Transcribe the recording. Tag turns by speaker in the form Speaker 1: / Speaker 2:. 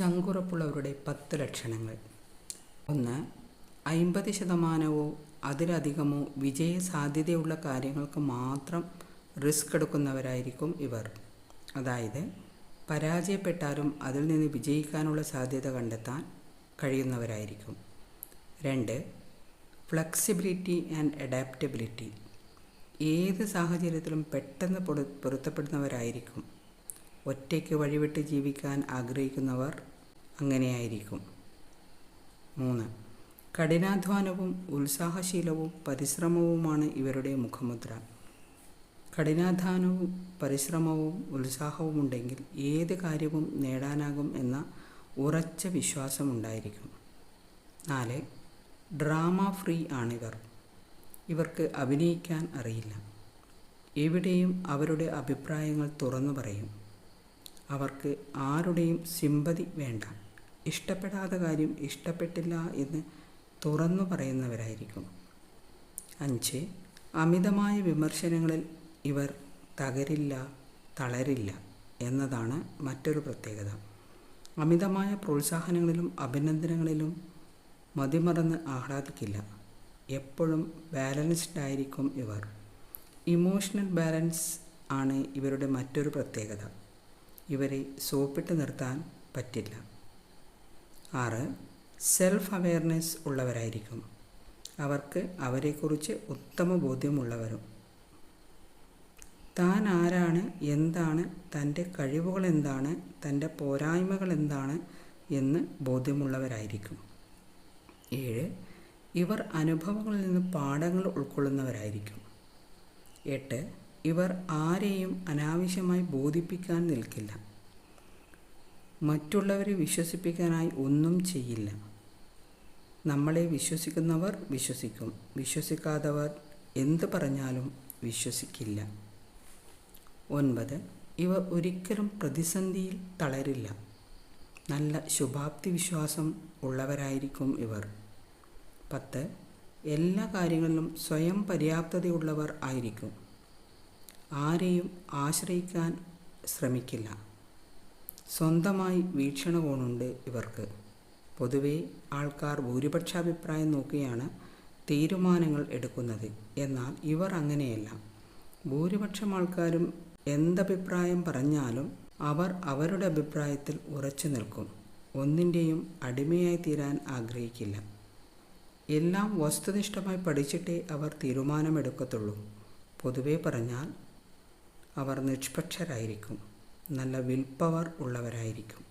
Speaker 1: ചങ്കുറപ്പുള്ളവരുടെ പത്ത് ലക്ഷണങ്ങൾ. ഒന്ന് അമ്പത് ശതമാനമോ അതിലധികമോ വിജയ സാധ്യതയുള്ള കാര്യങ്ങൾക്ക് മാത്രം റിസ്ക് എടുക്കുന്നവരായിരിക്കും ഇവർ. അതായത് പരാജയപ്പെട്ടാലും അതിൽ നിന്ന് വിജയിക്കാനുള്ള സാധ്യത കണ്ടെത്താൻ കഴിയുന്നവരായിരിക്കും. രണ്ട് ഫ്ലെക്സിബിലിറ്റി ആൻഡ് അഡാപ്റ്റബിലിറ്റി. ഏത് സാഹചര്യത്തിലും പെട്ടെന്ന് പൊരുത്തപ്പെടുന്നവരായിരിക്കും ഒറ്റയ്ക്ക് വഴിവിട്ട് ജീവിക്കാൻ ആഗ്രഹിക്കുന്നവർ അങ്ങനെയായിരിക്കും. മൂന്ന് കഠിനാധ്വാനവും ഉത്സാഹശീലവും പരിശ്രമവുമാണ് ഇവരുടെ മുഖമുദ്ര. കഠിനാധ്വാനവും പരിശ്രമവും ഉത്സാഹവും ഉണ്ടെങ്കിൽ ഏത് കാര്യവും നേടാനാകും എന്ന ഉറച്ച വിശ്വാസം ഉണ്ടായിരിക്കും. നാല് ഡ്രാമ ഫ്രീ ആണിവർ. ഇവർക്ക് അഭിനയിക്കാൻ അറിയില്ല. എവിടെയും അവരുടെ അഭിപ്രായങ്ങൾ തുറന്നു പറയും. അവർക്ക് ആരുടെയും സിമ്പതി വേണ്ട. ഇഷ്ടപ്പെടാത്ത കാര്യം ഇഷ്ടപ്പെട്ടില്ല എന്ന് തുറന്നു പറയുന്നവരായിരിക്കും. അഞ്ച് അമിതമായ വിമർശനങ്ങളിൽ ഇവർ തകരില്ല തളരില്ല എന്നതാണ് മറ്റൊരു പ്രത്യേകത. അമിതമായ പ്രോത്സാഹനങ്ങളിലും അഭിനന്ദനങ്ങളിലും മതിമറന്ന് ആഹ്ലാദിക്കില്ല. എപ്പോഴും ബാലൻസ്ഡ് ആയിരിക്കും ഇവർ. ഇമോഷണൽ ബാലൻസ് ആണ് ഇവരുടെ മറ്റൊരു പ്രത്യേകത. ഇവരെ സോപ്പിട്ട് നിർത്താൻ പറ്റില്ല. ആറ് സെൽഫ് അവെയർനെസ് ഉള്ളവരായിരിക്കും. അവർക്ക് അവരെക്കുറിച്ച് ഉത്തമ ബോധ്യമുള്ളവരും. താൻ ആരാണ് എന്താണ് തന്റെ കഴിവുകൾ എന്താണ് തന്റെ പോരായ്മകൾ എന്താണ് എന്ന് ബോധ്യമുള്ളവരായിരിക്കും. ഏഴ് ഇവർ അനുഭവങ്ങളിൽ നിന്ന് പാഠങ്ങൾ ഉൾക്കൊള്ളുന്നവരായിരിക്കും. എട്ട് ഇവർ ആരെയും അനാവശ്യമായി ബോധിപ്പിക്കാൻ നിൽക്കില്ല. മറ്റുള്ളവരെ വിശ്വസിപ്പിക്കാനായി ഒന്നും ചെയ്യില്ല. നമ്മളെ വിശ്വസിക്കുന്നവർ വിശ്വസിക്കും. വിശ്വസിക്കാത്തവർ എന്ത് പറഞ്ഞാലും വിശ്വസിക്കില്ല. ഒൻപത്. ഇവർ ഒരിക്കലും പ്രതിസന്ധിയിൽ തളരില്ല. നല്ല ശുഭാപ്തി വിശ്വാസം ഉള്ളവരായിരിക്കും ഇവർ. പത്ത്. എല്ലാ കാര്യങ്ങളിലും സ്വയം പര്യാപ്തതയുള്ളവർ ആയിരിക്കും. ആരെയും ആശ്രയിക്കാൻ ശ്രമിക്കില്ല. സ്വന്തമായി വീക്ഷണകോണുണ്ട് ഇവർക്ക്. പൊതുവേ ആൾക്കാർ ഭൂരിപക്ഷ അഭിപ്രായം നോക്കിയാണ് തീരുമാനങ്ങൾ എടുക്കുന്നത്. എന്നാൽ ഇവർ അങ്ങനെയല്ല. ഭൂരിപക്ഷം ആൾക്കാരും എന്തഭിപ്രായം പറഞ്ഞാലും അവർ അവരുടെ അഭിപ്രായത്തിൽ ഉറച്ചു നിൽക്കും. ഒന്നിന്റെയും അടിമയായി തീരാൻ ആഗ്രഹിക്കില്ല. എല്ലാം വസ്തുനിഷ്ഠമായി പഠിച്ചിട്ടേ അവർ തീരുമാനമെടുക്കത്തുള്ളൂ. പൊതുവേ പറഞ്ഞാൽ അവർ നിഷ്പക്ഷരായിരിക്കും. നല്ല വിൽ പവർ ഉള്ളവരായിരിക്കും.